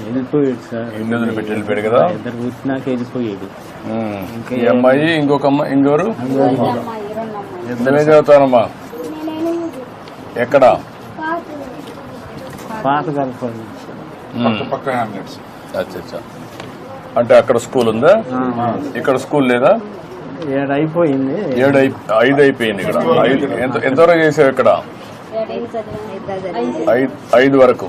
వెళ్ళిపోయాడు సార్. ఇల్లు వదిలిపెట్టి వెళ్ళిపోయాడు కదా? ఇద్దరు పుట్టినాక వెళ్ళిపోయాడు ఉమ్, ఈ అమ్మాయి ఇంకొక అమ్మాయి ఇంకోరు ఇద్దరే చదువుతానమ్మా ఎక్కడ? పాత కలపండి పక్క పక్క హ్యామ్లెట్స్ అచ్చా అచ్చా అంటే అక్కడ స్కూల్ ఉందా? ఇక్కడ స్కూల్ లేదా? ఏడు అయిపోయింది. ఏడు ఐదు అయిపోయింది ఇక్కడ. ఐదు ఎంత ఎంతవరకు చేసావు ఇక్కడ? ఐదు వరకు.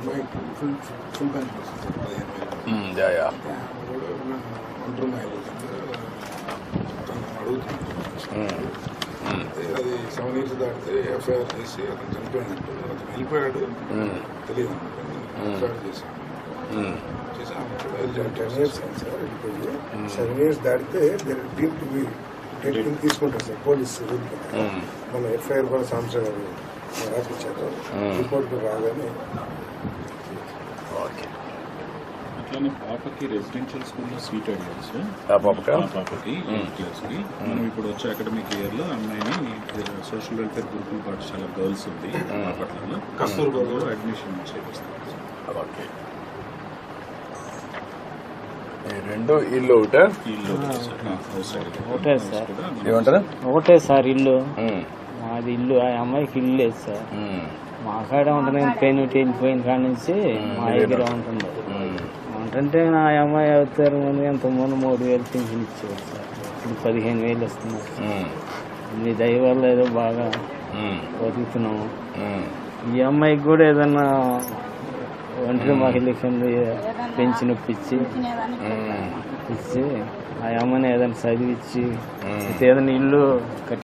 ఫుల్ వస్తుంది మ్మ్, యా, యా. అది సెవెన్ ఇయర్స్ దాటితే ఎఫ్ఐఆర్ చేసి అతను చనిపోయినట్టు అతను వెళ్ళిపోయాడు. తెలియదు ఎఫ్ఐఆర్ చేశాను మ్మ్. చేశాను టెన్ ఇయర్స్ అయింది సార్ వెళ్ళిపోయి సెవెన్ ఇయర్స్ దాటితే టీమ్ టు బి టెక్నిక్ తీసుకుంటారు సార్ పోలీస్. మన ఎఫ్ఐఆర్ కూడా గారు రాపించారు రిపోర్ట్ రాగానే ఓకే. అట్లానే పాపకి రెసిడెన్షియల్ స్కూల్లో సీట్ అడిగారు సార్. ఆ పాపకా? ఆ మనం ఇప్పుడు వచ్చే అకాడమిక్ ఇయర్లో అమ్మాయిని సోషల్ వెల్ఫేర్ గురుకుల పాఠశాల గర్ల్స్ ఉంది బాపట్లలో కస్తూర్బాలో అడ్మిషన్ చేపిస్తాం ఓకే. ఈ రెండు ఇల్లు ఒకటే? ఇల్లు ఒకటి సార్. హౌస్ సైడ్ ఒకటే సార్ ఏమంటారు? ఒకటే సార్ ఇల్లు. మాది ఇల్లు ఆ అమ్మాయికి ఇల్లు లేదు సార్. మా కాడ ఉంటుంది పెయిన్ వెళ్ళిపోయిన కాడ నుంచి మా దగ్గర ఉంటుంది. అంటే నా అమ్మాయి అవుతారు ముందు ఎంత ముందు మూడు వేలు పింఛన్ ఇచ్చేవారు సార్ ఇప్పుడు పదిహేను వేలు ఇస్తున్నారు మ్మ్. మీ దయ వల్ల ఏదో బాగా. బతుకుతున్నాము. ఈ అమ్మాయికి కూడా ఏదన్నా ఒంటరి మహిళ కింద పెంచి నొప్పించి మ్మ్. ఇచ్చి ఆ అమ్మని ఏదైనా చదివించి మ్మ్. ఏదైనా ఇల్లు కట్టి